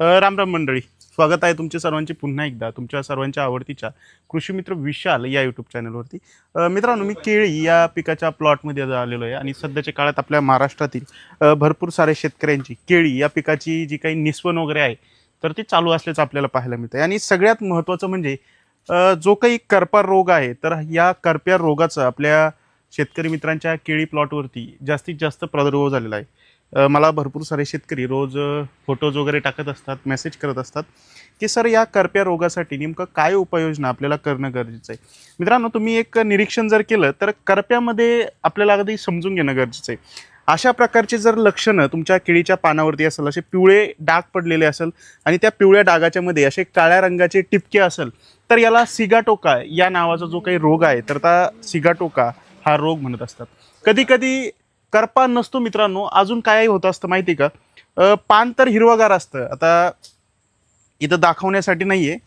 राम राम मंडळी. स्वागत आहे तुमच्या सर्वांचे पुन्हा एकदा तुमच्या सर्वांच्या आवडतीच्या कृषी मित्र विशाल या यूट्यूब चॅनलवरती मित्रांनो मी केळी या पिकाच्या प्लॉटमध्ये आलेलो आहे आणि सध्याच्या काळात आपल्या महाराष्ट्रातील भरपूर सारे शेतकऱ्यांची केळी या पिकाची जी काही निस्वन वगैरे आहे तर ती चालू असल्याचं आपल्याला पाहायला मिळतं आहे आणि सगळ्यात महत्त्वाचं म्हणजे जो काही करपा रोग आहे तर या करप्या रोगाचं आपल्या शेतकरी मित्रांच्या केळी प्लॉटवरती जास्तीत जास्त प्रादुर्भाव झालेला आहे. मला भरपूर सारे शेतकरी रोज फोटोज वगैरे टाकत असतात मेसेज करत असतात की सर या करप्या रोगासाठी नेमकं काय उपाययोजना आपल्याला करणं गरजेचं आहे? मित्रांनो तुम्ही एक निरीक्षण जर केलं तर करप्यामध्ये आपल्याला अगदी समजून घेणं गरजेचं आहे. अशा प्रकारचे जर लक्षणं तुमच्या केळीच्या पानावरती असेल असे पिवळे डाग पडलेले असेल आणि त्या पिवळ्या डागाच्या मध्ये असे काळ्या रंगाचे टिपके असेल तर याला सिगाटोका या नावाचा जो काही रोग आहे तर त्या सिगाटोका हा रोग म्हणत असतात. कधी कधी करपा नसतो मित्रांनो. अजून काय होत असतं माहिती का? पान तर हिरवगार असतं. आता इथं दाखवण्यासाठी नाही आहे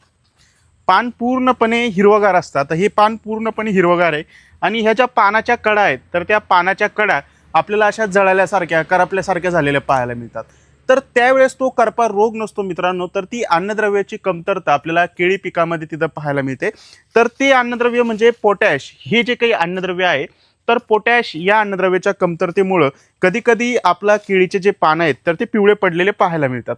पान पूर्णपणे हिरवगार असतं. आता हे पान पूर्णपणे हिरवगार आहे. आणि ह्या ज्या पानाच्या कडा आहेत तर त्या पानाच्या कडा आपल्याला अशा जळाल्यासारख्या करपल्यासारख्या झालेल्या पाहायला मिळतात. तर त्यावेळेस तो करपा रोग नसतो मित्रांनो तर ती अन्नद्रव्याची कमतरता आपल्याला केळी पिकामध्ये तिथं पाहायला मिळते. तर ते अन्नद्रव्य म्हणजे पोटॅश हे जे काही अन्नद्रव्य आहे तर पोटॅश या अन्नद्रव्याच्या कमतरतेमुळं कधीकधी आपला केळीचे जे पानं आहेत तर ते पिवळे पडलेले पाहायला मिळतात.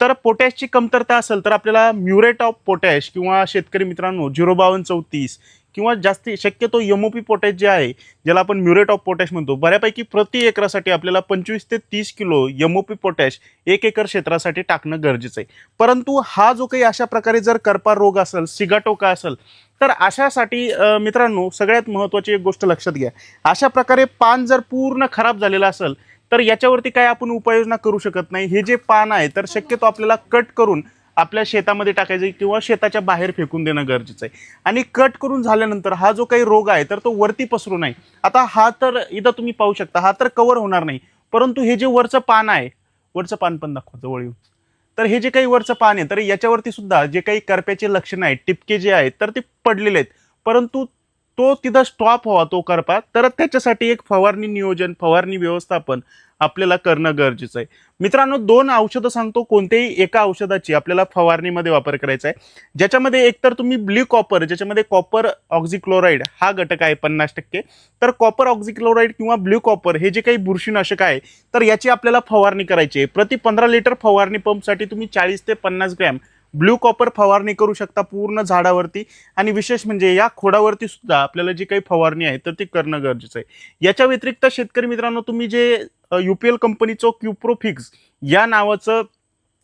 तर पोटॅशची कमतरता असेल तर आपल्याला म्युरेट ऑफ पोटॅश किंवा शेतकरी मित्रांनो झिरो बावन्न चौतीस किंवा जास्ती शक्यतो यमोपी पोटॅश जे आहे ज्याला आपण म्युरेट ऑफ पोटॅश म्हणतो बऱ्यापैकी प्रति एकरासाठी आपल्याला पंचवीस ते तीस किलो यमोपी पोटॅश एक एकर क्षेत्रासाठी टाकणं गरजेचं आहे. परंतु हा जो काही अशा प्रकारे जर करपा रोग असेल सिगाटोका असेल तर अशासाठी मित्रांनो सगळ्यात महत्त्वाची एक गोष्ट लक्षात घ्या. अशा प्रकारे पान जर पूर्ण खराब झालेलं असेल तर याच्यावरती काय आपण उपाययोजना करू शकत नाही. हे जे पान आहे तर शक्यतो आपल्याला कट करून आपल्या शेतामध्ये टाकायचं किंवा शेताच्या बाहेर फेकून देणं गरजेचं आहे. आणि कट करून झाल्यानंतर हा जो काही रोग आहे तर तो वरती पसरू नाही आता हा तर इथं तुम्ही पाहू शकता हा तर कवर होणार नाही. परंतु हे जे वरचं पान आहे वरचं पान पण दाखवा जवळ येऊन. तर हे जे काही वरचं पान आहे तर याच्यावरती सुद्धा जे काही करप्याचे लक्षणं आहेत टिपके जे आहेत तर ते पडलेले आहेत. परंतु तो तिथं स्टॉप व्हावा तो करपा तर त्याच्यासाठी एक फवारणी नियोजन फवारणी व्यवस्थापन आपल्याला करणं गरजेचं आहे. मित्रांनो दोन औषधं सांगतो. कोणत्याही एका औषधाची आपल्याला फवारणीमध्ये वापर करायचा आहे. ज्याच्यामध्ये एकतर तुम्ही ब्ल्यू कॉपर ज्याच्यामध्ये कॉपर ऑक्झिक्लोराईड हा घटक आहे पन्नास टक्के तर कॉपर ऑक्झिक्लोराईड किंवा ब्ल्यू कॉपर हे जे काही बुरशीनाशक आहे तर याची आपल्याला फवारणी करायची आहे. प्रति पंधरा लिटर फवारणी पंपसाठी तुम्ही चाळीस ते पन्नास ग्रॅम ब्ल्यू कॉपर फवारणी करू शकता पूर्ण झाडावरती. आणि विशेष म्हणजे या खोडावरती सुद्धा आपल्याला जी काही फवारणी आहे तर ती करणं गरजेचं आहे. याच्या व्यतिरिक्त शेतकरी मित्रांनो तुम्ही जे यू पी एल कंपनीचं क्युप्रोफिक्स या नावाचं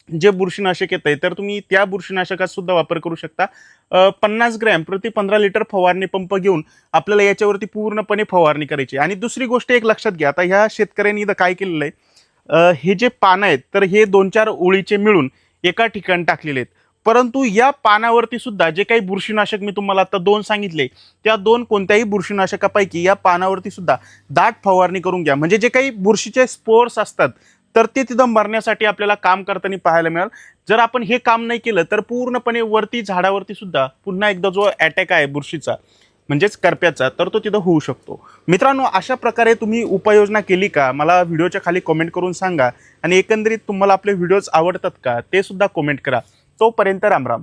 जे बुरशीनाशक येत आहे तर तुम्ही त्या बुरशीनाशकात सुद्धा वापर करू शकता. पन्नास ग्रॅम प्रति पंधरा लिटर फवारणी पंप घेऊन आपल्याला याच्यावरती पूर्णपणे फवारणी करायची आहे. आणि दुसरी गोष्ट एक लक्षात घ्या आता ह्या शेतकऱ्यांनी इथं काय केलेलं आहे? हे जे पानं आहेत तर हे दोन चार ओळीचे मिळून एका ठिकाणी टाकलेले आहेत. परंतु या पानावरती सुद्धा जे काही बुरशीनाशक मी तुम्हाला आता दोन सांगितले त्या दोन कोणत्याही बुरशीनाशकापैकी या पानावरती सुद्धा दाट फवारणी करून घ्या. म्हणजे जे काही बुरशीचे स्पोर्स असतात तर ते तिथं मरण्यासाठी आपल्याला काम करताना पाहायला मिळाल. जर आपण हे काम नाही केलं तर पूर्णपणे वरती झाडावरती सुद्धा पुन्हा एकदा जो अटॅक आहे बुरशीचा म्हणजेच करप्याचा तर तो तिथं होऊ शकतो. मित्रांनो अशा प्रकारे तुम्ही उपाययोजना केली का? मला व्हिडिओच्या खाली कमेंट करून सांगा. आणि एकंदरीत तुम्हाला आपले व्हिडिओज आवडतात का? ते सुद्धा कमेंट करा. तोपर्यंत रामराम.